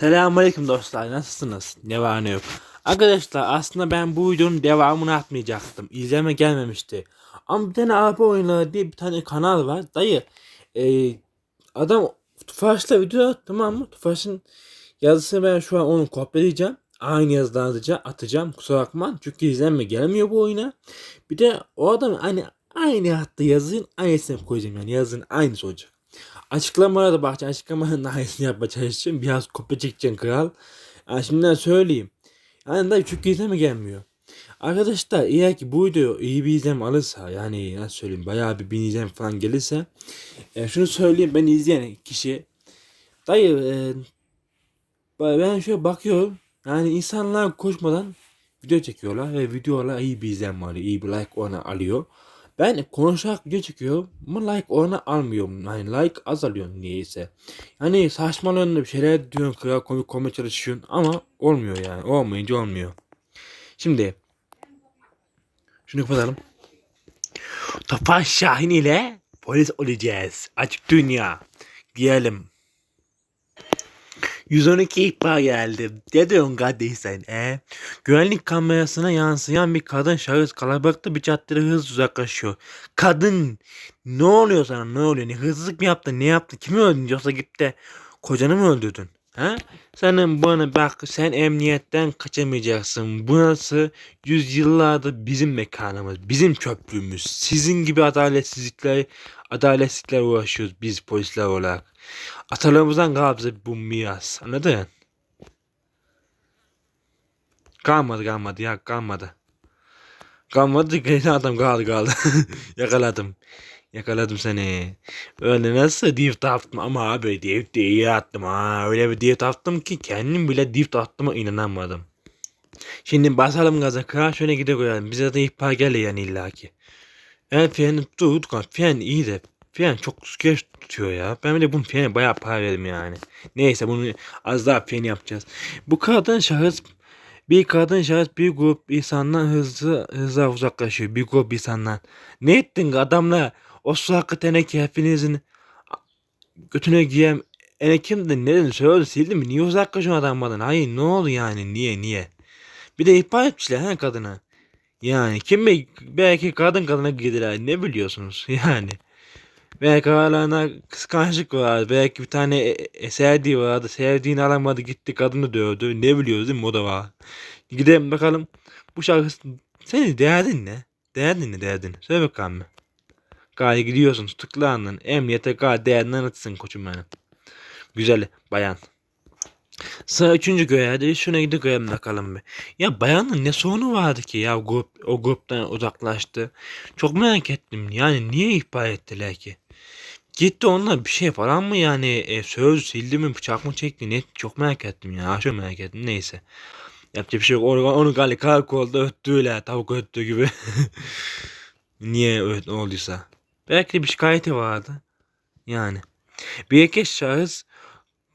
Selamünaleyküm dostlar. Nasılsınız? Ne var ne yok. Arkadaşlar aslında ben bu videonun devamını atmayacaktım. İzleme gelmemişti. Ama bir tane abi oyunları diye bir tane kanal var. Dayı e, adam Tufaş'la video attı, tamam mı? Tufaş'ın yazısını ben şu an onu kopyalayacağım. Aynı yazıdan atacağım, atacağım. Kusura bakma. Çünkü izlenme gelmiyor bu oyuna. Bir de o adam hani aynı attığı yazının aynısını koyacağım yani. Yazının aynısı olacak. Açıklamalara da bakacağım. Açıklamaların da aynısını yapmaya çalışacağım. Biraz kopya çekeceğim kral. Yani şimdiden söyleyeyim. Yani da çünkü izleme gelmiyor. Arkadaşlar eğer ki bu video iyi bir izlem alırsa yani nasıl söyleyeyim bayağı bir bin izlem falan gelirse e, şunu söyleyeyim ben izleyen kişi dayı e, ben şöyle bakıyorum yani insanlar koşmadan video çekiyorlar ve videolar iyi bir izlenme alıyor iyi bir like oranı alıyor. Ben konuşarak video çekiyorum ama like oranı almıyorum. Yani like azalıyor niyeyse. Yani saçmalıyorsun bir şeyler diyorsun kral komik komik çalışıyorsun ama olmuyor yani. Olmayınca olmuyor. Şimdi şunu kapatalım. Tofaş Şahin ile polis olacağız. Açık dünya. Diyelim. 112 ihbar geldi. Ne diyorsun kardeş sen? E? Güvenlik kamerasına yansıyan bir kadın şahıs kalabalıkta bir caddede hızla uzaklaşıyor. Kadın ne oluyor sana ne oluyor? Ne hırsızlık mı yaptın? Ne yaptın? Kimi öldürdün? Yoksa git de kocanı mı öldürdün? Ha? Senin bana bak sen emniyetten kaçamayacaksın. Burası yüzyıllardır bizim mekanımız, bizim köprümüz. Sizin gibi adaletsizlikler, adaletsizlikler uğraşıyoruz biz polisler olarak. Atalarımızdan kaldı bu miras. Anladın? Kalmadı kalmadı ya kalmadı. Kalmadı gene adam kaldı kaldı. Yakaladım. Yakaladım seni. Öyle nasıl dift attım ama abi dift iyi attım ha. Öyle bir dift attım ki kendim bile dift attığıma inanamadım. Şimdi basalım gaza kral şöyle gide koyalım. Bize de ihbar geldi yani illaki. El freni tut. Fren iyi de Fren çok geç tutuyor ya. Ben bir de bunun freni bayağı para verdim yani. Neyse bunu az daha freni yapacağız. Bu kadın şahıs bir kadın şahıs bir grup insandan hızlı hızla uzaklaşıyor. Bir grup insandan. Ne ettin adamla? O su hakkı teneke hepinizin götüne giyem ene kimdi ne dedin söyle sildin mi? Niye uzaklaşıyorsun adamdan? Hayır ne oldu yani? Niye niye? Bir de ihbar etmişler ha kadına. Yani kim be, belki kadın kadına gidiler ne biliyorsunuz yani. Belki aralarına kıskançlık var. Belki bir tane e, e, sevdiği vardı. Sevdiğini alamadı gitti kadını dövdü. Ne biliyoruz değil mi o da var. Gidelim bakalım. Bu şahıs senin derdin ne? Derdin ne derdin? Söyle bakalım. Gayet gidiyorsun tutuklandın. Emniyete gayet değerini anlatsın koçum benim. Güzel bayan. Sıra üçüncü görevde şuna gidip görelim bakalım bir. Ya bayanın ne sorunu vardı ki ya grup, o gruptan uzaklaştı. Çok merak ettim yani niye ihbar ettiler ki? Gitti onlar bir şey falan mı yani e, söz sildi mi bıçak mı çekti ne çok merak ettim ya aşırı merak ettim neyse. Yapacak bir şey yok onu, onu galiba karakolda öttüler tavuk öttüğü gibi. niye öt, olduysa. Belki bir şikayeti vardı. Yani. Bir iki şahıs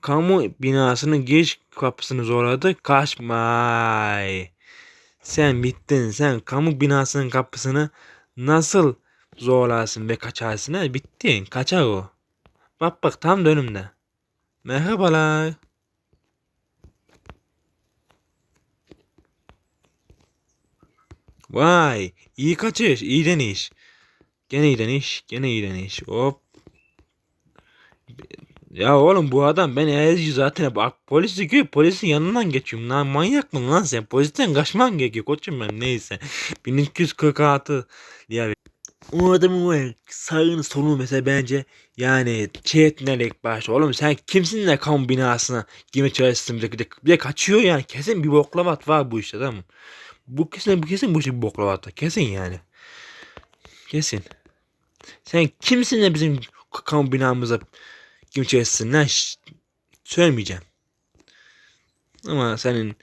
kamu binasının giriş kapısını zorladı. Kaçmay. Sen bittin. Sen kamu binasının kapısını nasıl zorlarsın ve kaçarsın? Ha? Bittin. Kaçar o. Bak bak tam dönümde. Merhabalar. Vay. iyi kaçış. iyi deniş. Gene iyi deniş. Gene iyi deniş. Hop. Ya oğlum bu adam ben ezici zaten bak polis diyor polisin yanından geçiyorum lan manyak mı lan sen polisten kaçman gerekiyor koçum ben neyse 1246 diye o adamın var sağını sonu mesela bence yani şey etmelik başta oğlum sen kimsin de kamu binasına girme çalışsın bir de, bir de kaçıyor yani kesin bir boklavat var bu işte tamam? Bu kesin bu kesin bu işte bir boklavat var kesin yani kesin sen kimsin de bizim kamu binamıza kim içerisinden lan söylemeyeceğim. Ama senin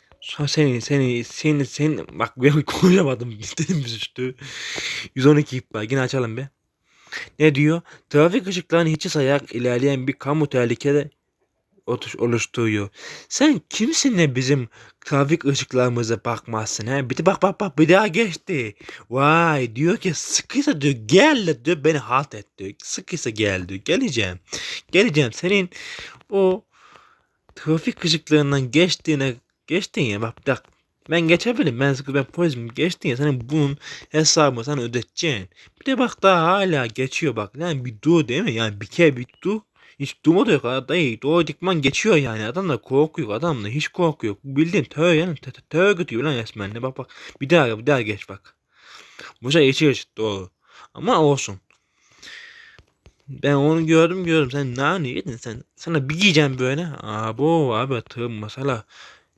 seni seni seni senin bak ben konuşamadım istedim bir suçtu. 112 ihbar yine açalım be. Ne diyor? Trafik ışıklarını hiçe sayarak ilerleyen bir kamu tehlikede oluşturuyor. Sen kimsin de bizim trafik ışıklarımıza bakmazsın he? Bir de bak bak bak bir daha geçti. Vay diyor ki sıkıysa diyor gel diyor beni halt et diyor. Sıkıysa gel diyor. Geleceğim. Geleceğim senin o trafik ışıklarından geçtiğine geçtin ya bak bir dakika. Ben geçebilirim. Ben sıkı ben polisim geçtin ya senin bunun hesabını sana ödeteceğim. Bir de bak daha hala geçiyor bak. Yani bir dur değil mi? Yani bir kere bir dur. Hiç durma da yok dayı. Doğru dikman geçiyor yani. Adam da korkuyor. Adam da hiç korkuyor. Bildiğin tör yani. Tör gidiyor lan resmen. Ne bak bak. Bir daha bir daha geç bak. Bu şey içi geç doğru. Ama olsun. Ben onu gördüm gördüm. Sen nane yedin sen. Sana bir giyeceğim böyle. Abo abi tığ masala.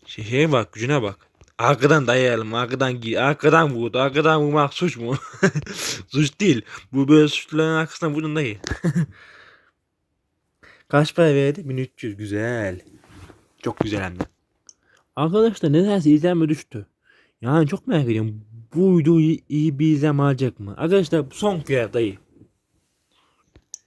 Şey, şey bak gücüne bak. Arkadan dayayalım. Arkadan giy. Arkadan vurdu. Arkadan vurmak suç mu? suç değil. Bu böyle suçluların arkasından vurun dayı. Kaç para verdi? 1300. Güzel. Çok güzel hem de. Arkadaşlar nedense izlenme düştü. Yani çok merak ediyorum. Bu videoyu iyi bir izlenme alacak mı? Arkadaşlar son görev dayı.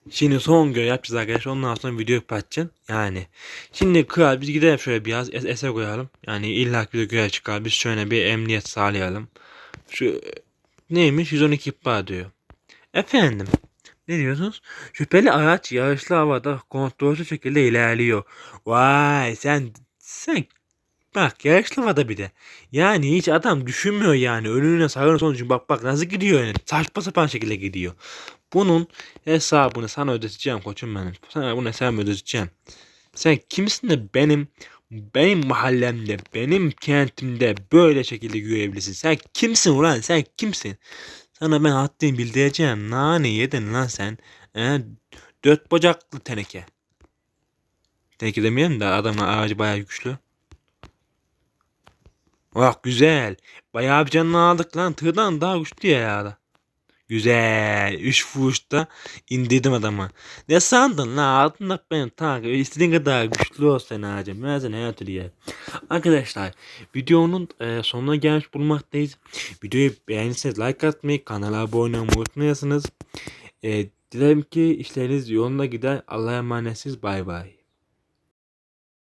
Şimdi son görev yapacağız arkadaşlar. Ondan sonra video kapatacağım. Yani. Şimdi kral biz gidelim şöyle biraz es ese koyalım. Yani illa bir görev çıkar. Biz şöyle bir emniyet sağlayalım. Şu neymiş? 112 ihbar diyor. Efendim. Ne diyorsunuz? Şüpheli araç yağışlı havada kontrolsüz şekilde ilerliyor. Vay sen sen bak yağışlı havada bir de. Yani hiç adam düşünmüyor yani. Önüne sağına sonucu bak bak nasıl gidiyor yani. Saçma sapan şekilde gidiyor. Bunun hesabını sana ödeteceğim koçum benim. Sana bunu hesabını ödeteceğim. Sen kimsin de benim benim mahallemde, benim kentimde böyle şekilde görevlisin. Sen kimsin ulan? Sen kimsin? Sana ben haddini bildireceğim. Nane yedin lan sen. Ee, dört bacaklı teneke. Teneke demeyelim de adamın ağacı bayağı güçlü. Bak güzel. Bayağı bir canını aldık lan. Tığdan daha güçlü ya ya. Güzel. Üç vuruşta indirdim adamı. Ne sandın la? Altında benim tak. İstediğin kadar güçlü olsan ağacım. Ben sana hayat diye. Arkadaşlar videonun e, sonuna gelmiş bulunmaktayız. Videoyu beğendiyseniz like atmayı, kanala abone olmayı unutmayasınız. E, dilerim ki işleriniz yolunda gider. Allah'a emanetsiniz. Bay bay.